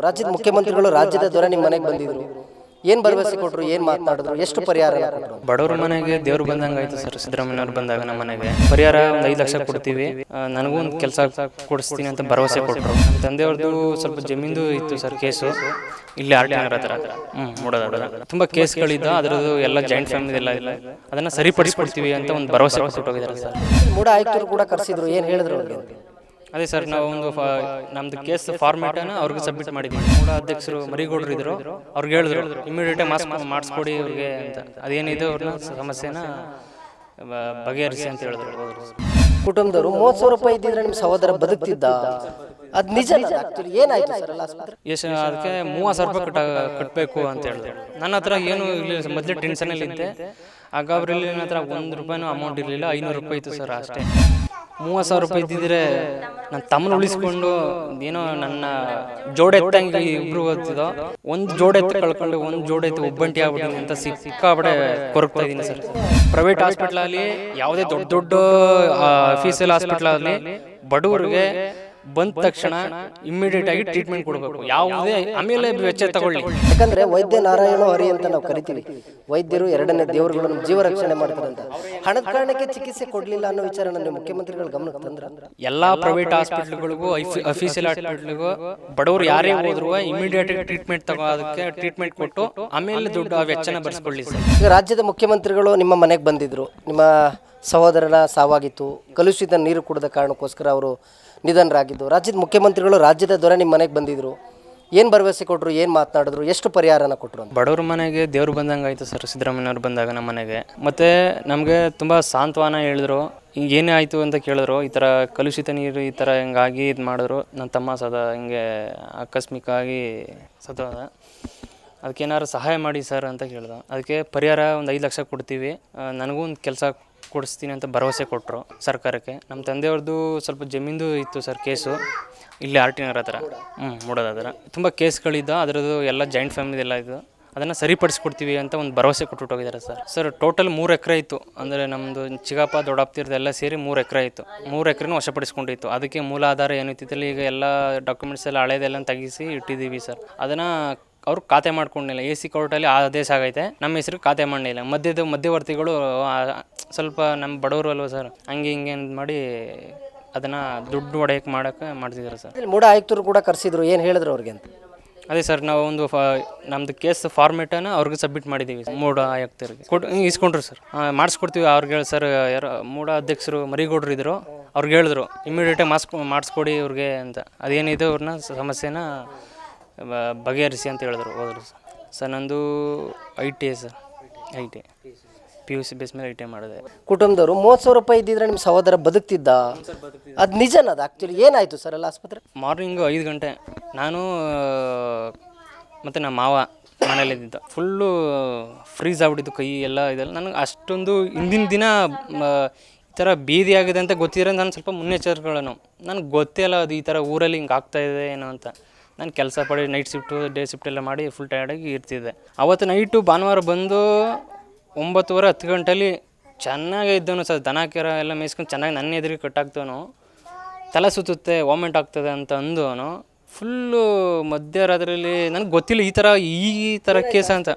ರಾಜ್ಯದ ಮುಖ್ಯಮಂತ್ರಿಗಳು ರಾಜ್ಯದ ದೊರೆ ನಿಮ್ಮ ಮನೆಗೆ ಬಂದಿದ್ರು. ಏನ್ ಭರವಸೆ ಕೊಟ್ರು ಏನ್ ಮಾತನಾಡಿದ್ರು ಎಷ್ಟು ಪರಿಹಾರ ಕೊಟ್ರು? ಬಡವ್ರ ಮನೆಗೆ ದೇವ್ರು ಬಂದಂಗಾಯ್ತು ಸರ್ ಸಿದ್ದರಾಮಯ್ಯವ್ರು ಬಂದಾಗ ನಮ್ಮ ಮನೆಗೆ ಪರಿಹಾರ ಒಂದು ಐದು ಲಕ್ಷ ಕೊಡ್ತೀವಿ. ಆ, ನನಗೂ ಒಂದು ಕೆಲಸ ಕೊಡಿಸ್ತೀನಿ ಅಂತ ಭರವಸೆ ಕೊಟ್ಟರು ತಂದೆ ತಂದೆಯವ್ರದ್ದು ಸ್ವಲ್ಪ ಜಮೀನು ಇತ್ತು ಸರ್ ಕೇಸು. ಇಲ್ಲಿ ಆರ್ ಟಿ ನಗರ ಹತ್ರ. ಹ್ಮ್ ತುಂಬಾ ತುಂಬ ಕೇಸ್ಗಳಿದ್ದ ಅದರದ್ದು ಎಲ್ಲ ಜಾಯಿಂಟ್ ಫ್ಯಾಮಿಲಿ ಎಲ್ಲ ಇಲ್ಲ ಅದನ್ನ ಸರಿಪಡಿಸ್ಕೊಡ್ತೀವಿ ಅಂತ ಒಂದು ಭರವಸೆ ಕೊಟ್ಟು ಹೋಗಿದ್ದಾರೆ ಸರ್. ಮೂಡ ಆಯುಕ್ತರು ಕೂಡ ಕರೆಸಿದ್ರು ಏನ್ ಹೇಳಿದ್ರು ಅವ್ರಿಗೆ? ಅದೇ ಸರ್ ನಾವು ಒಂದು ಫಾ ನಮ್ದು ಕೇಸ್ ಫಾರ್ಮೇಟನ್ನು ಅವ್ರಿಗೆ ಸಬ್ಮಿಟ್ ಮಾಡಿದ್ವಿ. ಕೂಡ ಅಧ್ಯಕ್ಷರು ಮರಿಗೌಡರು ಇದ್ರು. ಅವ್ರಿಗೆ ಹೇಳಿದ್ರು ಇಮಿಡಿಯೇಟ್ ಮಾಸ್ಕ್ ಮಾಡಿಸ್ಕೊಡಿ ಅವ್ರಿಗೆ ಅಂತ. ಅದೇನಿದೆ ಅವ್ರನ್ನ ಸಮಸ್ಯೆನ ಬಗೆಹರಿಸಿ ಅಂತ ಹೇಳಿದ್ರು ಕುಟುಂಬದವರು ಮೂವತ್ತು ಸಾವಿರ ರೂಪಾಯಿ ಇದ್ದಿದ್ರೆ ನಿಮ್ಮ ಸಹೋದರ ಬದುಕ್ತಿದ್ದ? ಅದು ನಿಜ ಆಕ್ಚುಲಿ ಏನಾಯ್ತು ಎಷ್ಟು ಅದಕ್ಕೆ ಮೂವತ್ತು ಸಾವಿರ ರೂಪಾಯಿ ಕಟ್ಟ ಕಟ್ಟಬೇಕು ಅಂತ ಹೇಳಿದ್ರು. ನನ್ನ ಹತ್ರ ಏನು ಇಲ್ಲಿ ಮೊದಲೇ ಟೆನ್ಷನಲ್ಲಿ ಇದ್ದೆ. ಆಗ ಅವ್ರಲ್ಲಿ ನನ್ನ ಹತ್ರ ಒಂದು ರೂಪಾಯಿನೂ ಅಮೌಂಟ್ ಇರಲಿಲ್ಲ. ಐನೂರು ರೂಪಾಯಿ ಇತ್ತು ಸರ್ ಅಷ್ಟೇ. ಮೂವತ್ತು ಸಾವಿರ ರೂಪಾಯಿ ಇದ್ದಿದ್ರೆ ನನ್ನ ತಮ್ಮನ ಉಳಿಸ್ಕೊಂಡು ಏನೋ ನನ್ನ ಜೋಡೆತ್ತಂಗೆ ಇಬ್ರು ಓದ್ತಿದ್ದೋ ಒಂದು ಜೋಡೆತ್ತು ಕಳ್ಕೊಂಡು ಒಂದು ಜೋಡೆತ್ತು ಒಬ್ಬಂಟಿ ಆಗ್ಬಿಟ್ಟಿದ್ದೀನಿ ಅಂತ ಸಿಕ್ಕಾಬಡೆ ಕೊರಗ್ತಾ ಇದ್ದೀನಿ ಸರ್. ಪ್ರೈವೇಟ್ ಹಾಸ್ಪಿಟ್ಲಲ್ಲಿ ಯಾವುದೇ ದೊಡ್ಡ ದೊಡ್ಡ ಫೀಸಲ್ ಹಾಸ್ಪಿಟ್ಲಲ್ಲಿ ಬಡವರಿಗೆ ಬಂದ ತಕ್ಷಣ ಇಮ್ಮಿಡಿಯೇಟ್ ಆಗಿ ಟ್ರೀಟ್ಮೆಂಟ್ ಕೊಡಬೇಕು. ಯಾವುದೇ ಆಮೇಲೆ ವೆಚ್ಚ ತಗೊಳ್ಳಿ. ಯಾಕಂದ್ರೆ ವೈದ್ಯ ನಾರಾಯಣ ಹರಿ ಅಂತ ನಾವು ಕರಿತೀವಿ. ವೈದ್ಯರು ಎರಡನೇ ದೇವರುಗಳನ್ನು ಜೀವ ರಕ್ಷಣೆ ಮಾಡ್ತಾರಂತ ಅಂತ. ಹಣದ ಕಾರಣಕ್ಕೆ ಚಿಕಿತ್ಸೆ ಕೊಡಲಿಲ್ಲ ಅನ್ನೋ ವಿಚಾರ ನನ್ನ ಮುಖ್ಯಮಂತ್ರಿಗಳ ಗಮನಕ್ಕೆ ತಂದ್ರ? ಎಲ್ಲಾ ಪ್ರೈವೇಟ್ ಹಾಸ್ಪಿಟ್ಲ್ಗಳಿಗೂ ಅಫೀಸಿಯಲ್ ಹಾಸ್ಪಿಟ್ಲ್ಗೂ ಬಡವರು ಯಾರೇ ಹೋದ್ರು ಇಮಿಡಿಯೇಟ್ ಟ್ರೀಟ್ಮೆಂಟ್ ತಗೋದಕ್ಕೆ ಟ್ರೀಟ್ಮೆಂಟ್ ಕೊಟ್ಟು ಆಮೇಲೆ ದುಡ್ಡು ಆ ವೆಚ್ಚನ ಬರ್ಸ್ಕೊಳ್ಳಿ ಈಗ ರಾಜ್ಯದ ಮುಖ್ಯಮಂತ್ರಿಗಳು ನಿಮ್ಮ ಮನೆಗೆ ಬಂದಿದ್ರು. ನಿಮ್ಮ ಸಹೋದರನ ಸಾವಾಗಿತ್ತು. ಕಲುಷಿತ ನೀರು ಕುಡಿದ ಕಾರಣಕ್ಕೋಸ್ಕರ ಅವರು ನಿಧನರಾಗಿದ್ದು. ರಾಜ್ಯದ ಮುಖ್ಯಮಂತ್ರಿಗಳು ರಾಜ್ಯದ ದೊರೆ ನಿಮ್ಮ ಮನೆಗೆ ಬಂದಿದ್ರು. ಏನ್ ಭರವಸೆ ಕೊಟ್ಟರು ಏನು ಮಾತನಾಡಿದ್ರು, ಎಷ್ಟು ಪರಿಹಾರನ ಕೊಟ್ಟರು ಬಡವ್ರ ಮನೆಗೆ ದೇವ್ರು ಬಂದಂಗೆ ಆಯಿತು ಸರ್ ಸಿದ್ದರಾಮಯ್ಯವ್ರು ಬಂದಾಗ ನಮ್ಮ ಮನೆಗೆ. ಮತ್ತು ನಮಗೆ ತುಂಬ ಸಾಂತ್ವನ ಹೇಳಿದ್ರು ಏನೇ ಆಯಿತು ಅಂತ ಕೇಳಿದ್ರು, ಈ ಥರ ಕಲುಷಿತ ನೀರು ಈ ಥರ ಹಿಂಗಾಗಿ ಇದು ಮಾಡಿದ್ರು ನನ್ನ ತಮ್ಮ ಸದಾ ಹಿಂಗೆ ಆಕಸ್ಮಿಕವಾಗಿ ಸತ್ತೋದ. ಅದಕ್ಕೇನಾದ್ರು ಸಹಾಯ ಮಾಡಿ ಸರ್ ಅಂತ ಕೇಳಿದ. ಅದಕ್ಕೆ ಪರಿಹಾರ ಒಂದು ಐದು ಲಕ್ಷ ಕೊಡ್ತೀವಿ ನನಗೂ ಒಂದು ಕೆಲಸ ಕೊಡಿಸ್ತೀನಿ ಅಂತ ಭರವಸೆ ಕೊಟ್ಟರು ಸರ್ಕಾರಕ್ಕೆ. ನಮ್ಮ ತಂದೆಯವ್ರದ್ದು ಸ್ವಲ್ಪ ಜಮೀನು ಇತ್ತು ಸರ್ ಕೇಸು. ಇಲ್ಲಿ ಆರ್ ಟಿ ನಗರ ಹತ್ರ. ಹ್ಞೂ ಮೂಡೋದಾದ್ರ ತುಂಬ ಕೇಸ್ಗಳಿದ್ದ, ಅದರದ್ದು ಎಲ್ಲ ಜಾಯಿಂಟ್ ಫ್ಯಾಮಿಲಿ ಎಲ್ಲ ಇದು. ಅದನ್ನು ಸರಿಪಡಿಸ್ಕೊಡ್ತೀವಿ ಅಂತ ಒಂದು ಭರವಸೆ ಕೊಟ್ಬಿಟ್ಟು ಹೋಗಿದ್ದಾರೆ ಸರ್. ಸರ್ ಟೋಟಲ್ ಮೂರು ಎಕರೆ ಇತ್ತು. ಅಂದರೆ ನಮ್ಮದು ಚಿಗಪ್ಪ ದೊಡ್ಡಪ್ತಿರದೆಲ್ಲ ಸೇರಿ ಮೂರು ಎಕರೆ ಇತ್ತು. ಮೂರು ಎಕರೆನೂ ವಶಪಡಿಸ್ಕೊಂಡಿತ್ತು. ಅದಕ್ಕೆ ಮೂಲ ಆಧಾರ ಏನಿತ್ತಿತ್ತಲ್ಲ, ಈಗ ಎಲ್ಲ ಡಾಕ್ಯುಮೆಂಟ್ಸ್ ಎಲ್ಲ ಹಳೇದೆಲ್ಲ ತೆಗಿಸಿ ಇಟ್ಟಿದ್ದೀವಿ ಸರ್. ಅದನ್ನು ಅವ್ರು ಖಾತೆ ಮಾಡ್ಕೊಂಡಿಲ್ಲ. ಎ ಸಿ ಕೋರ್ಟಲ್ಲಿ ಆದೇಶ ಆಗೈತೆ. ನಮ್ಮ ಹೆಸರು ಖಾತೆ ಮಾಡಲಿಲ್ಲ ಮಧ್ಯದ ಮಧ್ಯವರ್ತಿಗಳು ಆ, ಸ್ವಲ್ಪ ನಮ್ಮ ಬಡವರು ಅಲ್ವ ಸರ್? ಹಂಗೆ ಹಿಂಗೆ ಅಂತ ಮಾಡಿ ಅದನ್ನು ದುಡ್ಡು ಹೊಡೆಯಕ್ಕೆ ಮಾಡೋಕ್ಕೆ ಮಾಡ್ತಿದ್ದಾರೆ ಸರ್. ಇಲ್ಲಿ ಮೂಡ ಆಯುಕ್ತರು ಕೂಡ ಕರೆಸಿದ್ರು. ಏನು ಹೇಳಿದ್ರು ಅವ್ರಿಗೆ ಅಂತ? ಅದೇ ಸರ್ ನಾವು ಒಂದು ಫಾ ನಮ್ಮದು ಕೇಸ್ ಫಾರ್ಮೇಟನ್ನು ಅವ್ರಿಗೆ ಸಬ್ಮಿಟ್ ಮಾಡಿದ್ದೀವಿ ಮೂಡ ಆಯುಕ್ತರಿಗೆ. ಕೊಟ್ಟು ಇಸ್ಕೊಂಡ್ರು ಸರ್. ಮಾಡಿಸ್ಕೊಡ್ತೀವಿ ಅವ್ರಿಗೆ ಹೇಳಿ ಸರ್ ಯಾರು ಮೂಡ ಅಧ್ಯಕ್ಷರು ಮರಿಗೌಡ್ರು ಇದ್ದರು ಅವ್ರಿಗೆ ಹೇಳಿದ್ರು ಇಮಿಡಿಯೇಟಾಗಿ ಮಾಸ್ಕ್ ಮಾಡಿಸ್ಕೊಡಿ ಇವ್ರಿಗೆ ಅಂತ. ಅದೇನಿದೆ ಅವ್ರನ್ನ ಸಮಸ್ಯೆನ ಬಗೆಹರಿಸಿ ಅಂತ ಹೇಳಿದ್ರು ಹೋದರು ಸರ್. ಸರ್ ನಂದು I T I sir. I T P U C base ಮೇಲೆ ಐ ಟಿ ಐ ಮಾಡಿದೆ. ಕುಟುಂಬದವರು ಮೂವತ್ತು ಸಾವಿರ ರೂಪಾಯಿ ಇದ್ದಿದ್ರೆ ನಿಮ್ಮ ಸಹೋದರ ಬದುಕ್ತಿದ್ದ? ಅದು ನಿಜನ ಅದು ಆ್ಯಕ್ಚುಲಿ ಏನಾಯಿತು ಸರ್ ಎಲ್ಲ ಆಸ್ಪತ್ರೆ? ಮಾರ್ನಿಂಗು ಐದು ಗಂಟೆ. ನಾನು ಮತ್ತು ನಮ್ಮ ಮಾವ ಮನೇಲಿದ್ದಿದ್ದ ಫುಲ್ಲು ಫ್ರೀಸ್ ಆಗ್ಬಿಟ್ಟಿದ್ದು ಕೈ ಎಲ್ಲ ಇದೆಲ್ಲ. ನನಗೆ ಅಷ್ಟೊಂದು ಹಿಂದಿನ ದಿನ ಈ ಥರ ಬೀದಿ ಆಗಿದೆ ಅಂತ ಗೊತ್ತಿದ್ರೆ ನಾನು ಸ್ವಲ್ಪ ಮುನ್ನೆಚ್ಚರಿಕೆಗಳನ್ನು ನನಗೆ ಗೊತ್ತೇ ಇಲ್ಲ ಅದು ಈ ಥರ ಊರಲ್ಲಿ ಹಿಂಗೆ ಆಗ್ತಾಯಿದೆ ಇದೆ ಏನೋ ಅಂತ. ನಾನು ಕೆಲಸ ಪಡಿ ನೈಟ್ ಶಿಫ್ಟು ಡೇ ಶಿಫ್ಟ್ ಎಲ್ಲ ಮಾಡಿ ಫುಲ್ ಟಯರ್ಡಾಗಿ ಇರ್ತಿದ್ದೆ. ಅವತ್ತು ನೈಟು ಭಾನುವಾರ ಬಂದು ಒಂಬತ್ತುವರೆ, ಹತ್ತು ಗಂಟೆಯಲ್ಲಿ ಚೆನ್ನಾಗೇ ಇದ್ದವನು ಸರ್. ದನ, ಕೆರ ಎಲ್ಲ ಮೇಯಿಸ್ಕೊಂಡು ಚೆನ್ನಾಗಿ ನನ್ನ ಎದುರಿಗೆ ಕಟ್ಟಾಗ್ತವನು ತಲೆ ಸುತ್ತುತ್ತೆ ವಾಮೆಂಟ್ ಆಗ್ತದೆ ಅಂತ ಅಂದವನು. ಫುಲ್ಲು ಮಧ್ಯರಾತ್ರಿಯಲ್ಲಿ ನನಗೆ ಗೊತ್ತಿಲ್ಲ ಈ ಥರ ಈ ಥರ ಕೇಸ ಅಂತ.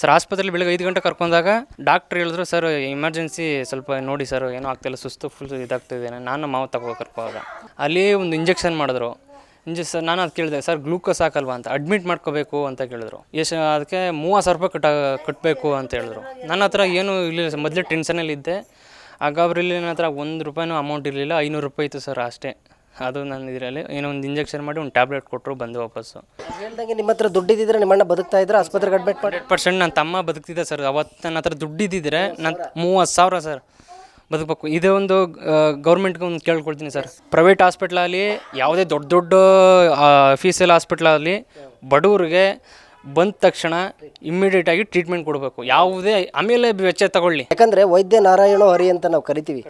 ಸರ್, ಆಸ್ಪತ್ರೆಲಿ ಬೆಳಗ್ಗೆ ಐದು ಗಂಟೆ ಕರ್ಕೊಂಡಾಗ ಡಾಕ್ಟ್ರ್ ಹೇಳಿದ್ರು, ಸರ್ ಎಮರ್ಜೆನ್ಸಿ ಸ್ವಲ್ಪ ನೋಡಿ ಸರ್, ಏನೂ ಆಗ್ತಿಲ್ಲ, ಸುಸ್ತು ಫುಲ್ ಇದಾಗ್ತಿದೆ, ನಾನು ಮಾವು ತಗೋ ಕರ್ಕೋವಾಗ ಅಲ್ಲಿ ಒಂದು ಇಂಜೆಕ್ಷನ್ ಮಾಡಿದ್ರು. ಇಂಜೆಕ್ಷನ್ ನಾನು ಅದು ಕೇಳಿದೆ ಸರ್ ಗ್ಲೂಕೋಸ್ ಹಾಕಲ್ವಾ? ಅಂತ ಅಡ್ಮಿಟ್ ಮಾಡ್ಕೋಬೇಕು ಅಂತ ಕೇಳಿದ್ರು. ಎಷ್ಟು ಅದಕ್ಕೆ ಮೂವತ್ತು ಸಾವಿರ ರೂಪಾಯಿ ಕಟ್ಟ ಕಟ್ಟಬೇಕು ಅಂತ ಹೇಳಿದ್ರು. ನನ್ನ ಹತ್ರ ಏನು ಸರ್ ಮೊದಲೇ ಟೆನ್ಷನಲ್ಲಿ ಇದ್ದೆ. ಆಗ ಅವ್ರಲ್ಲಿ ನನ್ನ ಹತ್ರ ಒಂದು ರೂಪಾಯಿನೂ ಅಮೌಂಟ್ ಇರಲಿಲ್ಲ ಐನೂರು ರೂಪಾಯಿ ಇತ್ತು ಸರ್ ಅಷ್ಟೇ. ಅದು ನನ್ನ ಇದರಲ್ಲಿ ಏನೋ ಒಂದು ಇಂಜೆಕ್ಷನ್ ಮಾಡಿ ಒಂದು ಟ್ಯಾಬ್ಲೆಟ್ ಕೊಟ್ಟರು ಬಂದು ವಾಪಸ್ಸು. ಹೇಳ್ದಂಗೆ ನಿಮ್ಮ ಹತ್ರ ದುಡ್ಡಿದ್ದರೆ ನಿಮ್ಮ ಅಣ್ಣ ಬದುಕ್ತಾ ಇದ್ರೆ ಆಸ್ಪತ್ರೆಗೆ ಅಡ್ಮಿಟ್ ಮಾಡಿ? ಪರ್ಸೆಂಟ್ ನನ್ನ ತಮ್ಮ ಬದುಕ್ತಿದ್ದೆ ಸರ್ ಅವತ್ತು ನನ್ನ ಹತ್ರ ದುಡ್ಡಿದ್ದಿದ್ರೆ ನನ್ನ ಮೂವತ್ತು ಸಾವಿರ ಸರ್. ಬದುಕಬೇಕು. ಇದೇ ಒಂದು ಗೌರ್ಮೆಂಟ್ಗೆ ಒಂದು ಕೇಳ್ಕೊಳ್ತೀನಿ ಸರ್. ಪ್ರೈವೇಟ್ ಹಾಸ್ಪಿಟ್ಲಲ್ಲಿ ಯಾವುದೇ ದೊಡ್ಡ ದೊಡ್ಡ ಫೀಸಲ್ ಹಾಸ್ಪಿಟ್ಲಲ್ಲಿ ಬಡವ್ರಿಗೆ ಬಂದ ತಕ್ಷಣ ಇಮ್ಮಿಡಿಯೇಟಾಗಿ ಟ್ರೀಟ್ಮೆಂಟ್ ಕೊಡಬೇಕು. ಯಾವುದೇ ಆಮೇಲೆ ವೆಚ್ಚ ತಗೊಳ್ಳಿ. ಯಾಕಂದ್ರೆ ವೈದ್ಯ ನಾರಾಯಣ ಹರಿ ಅಂತ ನಾವು ಕರಿತೀವಿ.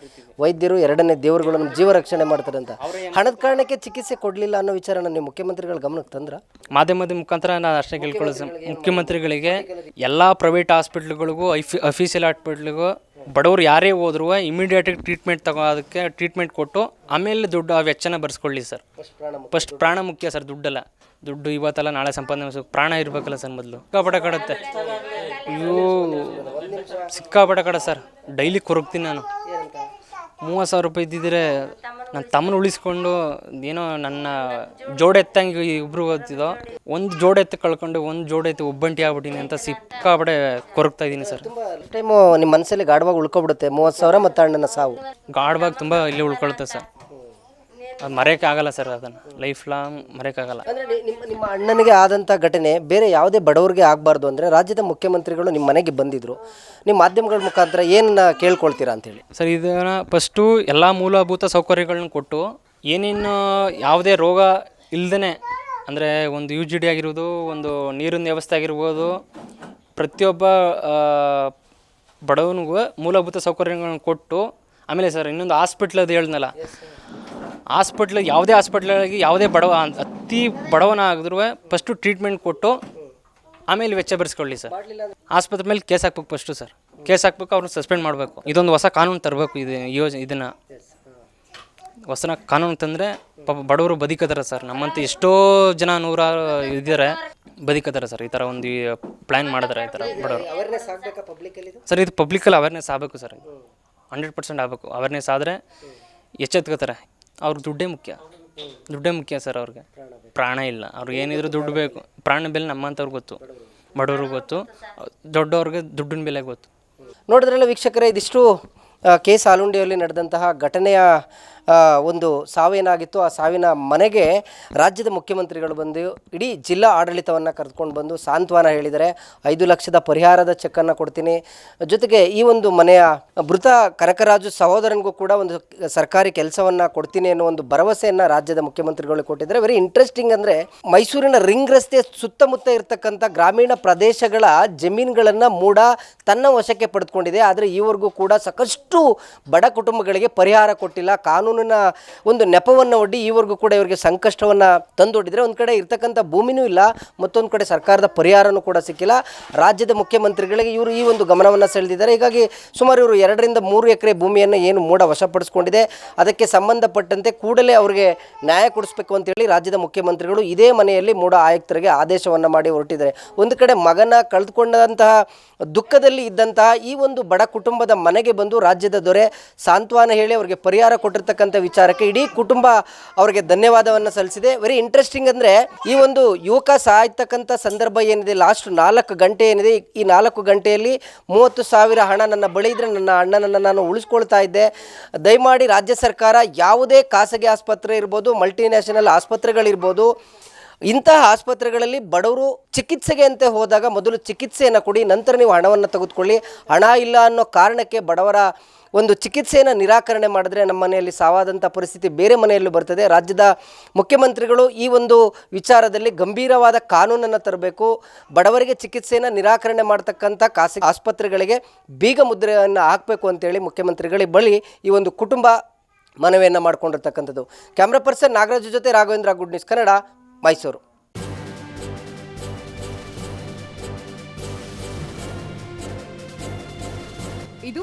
ವೈದ್ಯರು ಎರಡನೇ ದೇವರುಗಳು ನಮ್ಮ ಜೀವ ರಕ್ಷಣೆ ಮಾಡ್ತಾರೆ ಅಂತ. ಹಣದ ಕಾರಣಕ್ಕೆ ಚಿಕಿತ್ಸೆ ಕೊಡಲಿಲ್ಲ ಅನ್ನೋ ವಿಚಾರ ನನ್ನ ಮುಖ್ಯಮಂತ್ರಿಗಳ ಗಮನಕ್ಕೆ ತಂದ್ರ? ಮಾಧ್ಯಮದ ಮುಖಾಂತರ ನಾನು ಅಷ್ಟೇ ಕೇಳ್ಕೊಳ್ಳೋದು ಮುಖ್ಯಮಂತ್ರಿಗಳಿಗೆ ಎಲ್ಲ ಪ್ರೈವೇಟ್ ಹಾಸ್ಪಿಟ್ಲ್ಗಳಿಗೂ ಐಫಿ ಅಫೀಸಿಯಲ್ ಹಾಸ್ಪಿಟ್ಲಿಗೂ ಬಡವರು ಯಾರೇ ಹೋದ್ರು ಇಮಿಡಿಯೇಟಾಗಿ ಟ್ರೀಟ್ಮೆಂಟ್ ತಗೋದಕ್ಕೆ ಟ್ರೀಟ್ಮೆಂಟ್ ಕೊಟ್ಟು ಆಮೇಲೆ ದುಡ್ಡು ಆ ವೆಚ್ಚನ ಬರ್ಸ್ಕೊಳ್ಳಿ ಸರ್. ಫಸ್ಟ್ ಪ್ರಾಣ ಮುಖ್ಯ ಸರ್ ದುಡ್ಡಲ್ಲ. ದುಡ್ಡು ಇವತ್ತಲ್ಲ ನಾಳೆ ಸಂಪಾದನೆ ಮಾಡ್ಸೋಕೆ ಪ್ರಾಣ ಇರಬೇಕಲ್ಲ ಸರ್ ಮೊದಲು. ಸಿಕ್ಕಾಪಟ ಕಡುತ್ತೆ ಇವು ಸಿಕ್ಕಾಪಟ ಕಡ ಸರ್. ಡೈಲಿ ಕೊರಗ್ತೀನಿ ನಾನು. ಮೂವತ್ತು ಸಾವಿರ ರೂಪಾಯಿ ಇದ್ದಿದ್ರೆ ನನ್ನ ತಮ್ಮನ ಉಳಿಸ್ಕೊಂಡು ಏನೋ ನನ್ನ ಜೋಡೆತ್ತಂಗೆ ಇಬ್ರು ಓದ್ತಿದ್ದೋ ಒಂದು ಜೋಡೆತ್ತು ಎತ್ತು ಕಳ್ಕೊಂಡು ಒಂದು ಜೋಡೆತ್ತು ಎತ್ತು ಒಬ್ಬಂಟಿ ಆಗ್ಬಿಟ್ಟಿನಿ ಅಂತ ಸಿಕ್ಕಾಬಡೆ ಕೊರಗ್ತಾ ಇದ್ದೀನಿ ಸರ್. ಟೈಮು ನಿಮ್ಮ ಮನಸ್ಸಲ್ಲಿ ಗಾಢವಾಗಿ ಉಳ್ಕೊಬಿಡುತ್ತೆ. ಮೂವತ್ತು ಸಾವಿರ ಮತ್ತು ಅಣ್ಣನ ಸಾವು. ಗಾಢವಾಗಿ ತುಂಬ ಇಲ್ಲಿ ಉಳ್ಕೊಳುತ್ತೆ ಸರ್. ಅದು ಮರೆಯೋಕ್ಕಾಗಲ್ಲ ಸರ್ ಅದನ್ನು. ಲೈಫ್ ಲಾಂಗ್ ಮರೆಯೋಕ್ಕಾಗಲ್ಲ. ಅಂದರೆ ನಿಮ್ಮ ನಿಮ್ಮ ಅಣ್ಣನಿಗೆ ಆದಂಥ ಘಟನೆ ಬೇರೆ ಯಾವುದೇ ಬಡವರಿಗೆ ಆಗಬಾರ್ದು ಅಂದರೆ ರಾಜ್ಯದ ಮುಖ್ಯಮಂತ್ರಿಗಳು ನಿಮ್ಮ ಮನೆಗೆ ಬಂದಿದ್ದರು ನಿಮ್ಮ ಮಾಧ್ಯಮಗಳ ಮುಖಾಂತರ ಏನನ್ನ ಕೇಳ್ಕೊಳ್ತೀರಾ ಅಂತೇಳಿ ಸರ್ ಇದನ್ನು ಫಸ್ಟು ಎಲ್ಲ ಮೂಲಭೂತ ಸೌಕರ್ಯಗಳನ್ನ ಕೊಟ್ಟು ಏನೇನು ಯಾವುದೇ ರೋಗ ಇಲ್ದೇ ಅಂದರೆ ಒಂದು ಯು ಜಿ ಡಿ ಆಗಿರ್ಬೋದು ಒಂದು ನೀರಿನ ವ್ಯವಸ್ಥೆ ಆಗಿರ್ಬೋದು ಪ್ರತಿಯೊಬ್ಬ ಆ, ಬಡವನಿಗೂ ಮೂಲಭೂತ ಸೌಕರ್ಯಗಳನ್ನ ಕೊಟ್ಟು ಆಮೇಲೆ ಸರ್ ಇನ್ನೊಂದು ಹಾಸ್ಪಿಟ್ಲ್ ಅದು ಹೇಳ್ದನಲ್ಲ. ಹಾಸ್ಪಿಟ್ಲ್ ಯಾವುದೇ ಹಾಸ್ಪಿಟ್ಲಾಗಿ ಯಾವುದೇ ಬಡವ ಅತಿ ಬಡವನ ಆಗಿದ್ರೂ ಫಸ್ಟು ಟ್ರೀಟ್ಮೆಂಟ್ ಕೊಟ್ಟು ಆಮೇಲೆ ವೆಚ್ಚ ಭರಿಸ್ಕೊಳ್ಳಿ ಸರ್. ಆಸ್ಪತ್ರೆ ಮೇಲೆ ಕೇಸ್ ಹಾಕ್ಬೇಕು ಫಸ್ಟು ಸರ್. ಕೇಸ್ ಹಾಕ್ಬೇಕು, ಅವ್ರನ್ನ ಸಸ್ಪೆಂಡ್ ಮಾಡಬೇಕು. ಇದೊಂದು ಹೊಸ ಕಾನೂನು ತರಬೇಕು ಇದು ಯೋಜನೆ ಇದನ್ನು. ಹೊಸ ಕಾನೂನು ತಂದರೆ ಪಾಪ ಬಡವರು ಬದುಕದಾರ ಸರ್. ನಮ್ಮಂತ ಎಷ್ಟೋ ಜನ ನೂರಾರು ಇದ್ದಾರೆ ಬದುಕದಾರ ಸರ್. ಈ ಥರ ಒಂದು ಪ್ಲ್ಯಾನ್ ಮಾಡಿದಾರೆ ಈ ಥರ ಬಡವರು. ಸರ್, ಇದು ಪಬ್ಲಿಕಲ್ಲಿ ಅವೇರ್ನೆಸ್ ಆಗಬೇಕು ಸರ್. ಹಂಡ್ರೆಡ್ ಪರ್ಸೆಂಟ್ ಆಗಬೇಕು. ಅವೇರ್ನೆಸ್ ಆದರೆ ಎಚ್ಚೆತ್ಕೋತಾರೆ. ಅವ್ರಿಗೆ ದುಡ್ಡೇ ಮುಖ್ಯ. ದುಡ್ಡೇ ಮುಖ್ಯ ಸರ್ ಅವ್ರಿಗೆ. ಪ್ರಾಣ ಇಲ್ಲ. ಅವ್ರಿಗೆ ಏನಿದ್ರು ದುಡ್ಡು ಬೇಕು. ಪ್ರಾಣ ಬೆಲೆ ನಮ್ಮಂಥವ್ರಿಗೆ ಗೊತ್ತು. ಬಡವ್ರಿಗೆ ಗೊತ್ತು. ದೊಡ್ಡವ್ರಿಗೆ ದುಡ್ಡಿನ ಬೆಲೆ ಗೊತ್ತು. ನೋಡಿದ್ರಲ್ಲ ವೀಕ್ಷಕರೇ, ಇದಿಷ್ಟು ಕೆ ಸಾಲುಂಡಿಯಲ್ಲಿ ನಡೆದಂತಹ ಘಟನೆಯ ಒಂದು ಸಾವೇನಾಗಿತ್ತು. ಆ ಸಾವಿನ ಮನೆಗೆ ರಾಜ್ಯದ ಮುಖ್ಯಮಂತ್ರಿಗಳು ಬಂದು ಇಡೀ ಜಿಲ್ಲಾ ಆಡಳಿತವನ್ನು ಕರೆದುಕೊಂಡು ಬಂದು ಸಾಂತ್ವನ ಹೇಳಿದರೆ, ಐದು ಲಕ್ಷದ ಪರಿಹಾರದ ಚೆಕ್ಕನ್ನು ಕೊಡ್ತೀನಿ. ಜೊತೆಗೆ ಈ ಒಂದು ಮನೆಯ ಮೃತ ಕನಕರಾಜು ಸಹೋದರನಿಗೂ ಕೂಡ ಒಂದು ಸರ್ಕಾರಿ ಕೆಲಸವನ್ನು ಕೊಡ್ತೀನಿ ಅನ್ನೋ ಒಂದು ಭರವಸೆಯನ್ನು ರಾಜ್ಯದ ಮುಖ್ಯಮಂತ್ರಿಗಳು ಕೊಟ್ಟಿದ್ದಾರೆ. ವೆರಿ ಇಂಟ್ರೆಸ್ಟಿಂಗ್ ಅಂದರೆ ಮೈಸೂರಿನ ರಿಂಗ್ ರಸ್ತೆ ಸುತ್ತಮುತ್ತ ಇರತಕ್ಕಂಥ ಗ್ರಾಮೀಣ ಪ್ರದೇಶಗಳ ಜಮೀನುಗಳನ್ನು ಮೂಡ ತನ್ನ ವಶಕ್ಕೆ ಪಡೆದುಕೊಂಡಿದೆ. ಆದರೆ ಈವರೆಗೂ ಕೂಡ ಸಾಕಷ್ಟು ಬಡ ಕುಟುಂಬಗಳಿಗೆ ಪರಿಹಾರ ಕೊಟ್ಟಿಲ್ಲ ಕಾನೂನಿನ ಒಂದು ನೆಪವನ್ನು ಒಡ್ಡಿ ಈವರೆಗೂ ಕೂಡ ಇವರಿಗೆ ಸಂಕಷ್ಟವನ್ನು ತಂದೊಡ್ಡಿದರೆ ಒಂದು ಕಡೆ ಇರ್ತಕ್ಕಂಥ ಭೂಮಿನೂ ಇಲ್ಲ, ಮತ್ತೊಂದು ಕಡೆ ಸರ್ಕಾರದ ಪರಿಹಾರನೂ ಕೂಡ ಸಿಕ್ಕಿಲ್ಲ. ರಾಜ್ಯದ ಮುಖ್ಯಮಂತ್ರಿಗಳಿಗೆ ಇವರು ಈ ಒಂದು ಗಮನವನ್ನು ಸೆಳೆದಿದ್ದಾರೆ. ಹೀಗಾಗಿ ಸುಮಾರು ಇವರು ಎರಡರಿಂದ ಮೂರು ಎಕರೆ ಭೂಮಿಯನ್ನು ಏನು ಮೂಡ ವಶಪಡಿಸ್ಕೊಂಡಿದೆ. ಅದಕ್ಕೆ ಸಂಬಂಧಪಟ್ಟಂತೆ ಕೂಡಲೇ ಅವರಿಗೆ ನ್ಯಾಯ ಕೊಡಿಸ್ಬೇಕು ಅಂತೇಳಿ ರಾಜ್ಯದ ಮುಖ್ಯಮಂತ್ರಿಗಳು ಇದೇ ಮನೆಯಲ್ಲಿ ಮೂಡ ಆಯುಕ್ತರಿಗೆ ಆದೇಶವನ್ನು ಮಾಡಿ ಹೊರಟಿದ್ದಾರೆ. ಒಂದು ಕಡೆ ಮಗನ ಕಳೆದುಕೊಂಡಂತಹ ದುಃಖದಲ್ಲಿ ಇದ್ದಂತಹ ಈ ಒಂದು ಬಡ ಕುಟುಂಬದ ಮನೆಗೆ ಬಂದು ರಾಜ್ಯದ ದೊರೆ ಸಾಂತ್ವನ ಹೇಳಿ ಅವರಿಗೆ ಪರಿಹಾರ ಕೊಟ್ಟಿರ್ತಕ್ಕಂಥ ವಿಚಾರಕ್ಕೆ ಇಡೀ ಕುಟುಂಬ ಅವರಿಗೆ ಧನ್ಯವಾದವನ್ನು ಸಲ್ಲಿಸಿದೆ. ವೆರಿ ಇಂಟ್ರೆಸ್ಟಿಂಗ್ ಅಂದರೆ ಈ ಒಂದು ಯುವಕ ಸಾಯ್ತಕ್ಕಂಥ ಸಂದರ್ಭ ಏನಿದೆ ಲಾಸ್ಟ್ ನಾಲ್ಕು ಗಂಟೆ ಏನಿದೆ, ಈ- ಈ ನಾಲ್ಕು ಗಂಟೆಯಲ್ಲಿ ಮೂವತ್ತು ಸಾವಿರ ಹಣ ನನ್ನ ಬಳಿ ಇದ್ರೆ ನನ್ನ ಅಣ್ಣನನ್ನು ನಾನು ಉಳಿಸ್ಕೊಳ್ತಾ ಇದ್ದೆ. ದಯಮಾಡಿ ರಾಜ್ಯ ಸರ್ಕಾರ ಯಾವುದೇ ಖಾಸಗಿ ಆಸ್ಪತ್ರೆ ಇರ್ಬೋದು ಮಲ್ಟಿನ್ಯಾಷನಲ್ ಆಸ್ಪತ್ರೆಗಳಿರ್ಬೋದು, ಇಂತಹ ಆಸ್ಪತ್ರೆಗಳಲ್ಲಿ ಬಡವರು ಚಿಕಿತ್ಸೆಗೆ ಅಂತ ಹೋದಾಗ ಮೊದಲು ಚಿಕಿತ್ಸೆಯನ್ನು ಕೊಡಿ, ನಂತರ ನೀವು ಹಣವನ್ನು ತೆಗೆದುಕೊಳ್ಳಿ. ಹಣ ಇಲ್ಲ ಅನ್ನೋ ಕಾರಣಕ್ಕೆ ಬಡವರ ಒಂದು ಚಿಕಿತ್ಸೆಯನ್ನು ನಿರಾಕರಣೆ ಮಾಡಿದ್ರೆ ನಮ್ಮ ಮನೆಯಲ್ಲಿ ಸಾವಾದಂಥ ಪರಿಸ್ಥಿತಿ ಬೇರೆ ಮನೆಯಲ್ಲೂ ಬರ್ತದೆ. ರಾಜ್ಯದ ಮುಖ್ಯಮಂತ್ರಿಗಳು ಈ ಒಂದು ವಿಚಾರದಲ್ಲಿ ಗಂಭೀರವಾದ ಕಾನೂನನ್ನು ತರಬೇಕು. ಬಡವರಿಗೆ ಚಿಕಿತ್ಸೆಯನ್ನು ನಿರಾಕರಣೆ ಮಾಡ್ತಕ್ಕಂಥ ಖಾಸಗಿ ಆಸ್ಪತ್ರೆಗಳಿಗೆ ಬೀಗ ಮುದ್ರೆಯನ್ನು ಹಾಕಬೇಕು ಅಂತೇಳಿ ಮುಖ್ಯಮಂತ್ರಿಗಳ ಬಳಿ ಈ ಒಂದು ಕುಟುಂಬ ಮನವಿಯನ್ನು ಮಾಡಿಕೊಂಡಿರ್ತಕ್ಕಂಥದ್ದು. ಕ್ಯಾಮ್ರಾ ಪರ್ಸನ್ ನಾಗರಾಜು ಜೊತೆ ರಾಘವೇಂದ್ರ ಗುಡ್ ನ್ಯೂಸ್ ಕನ್ನಡ, ಮೈಸೂರು. ಇದು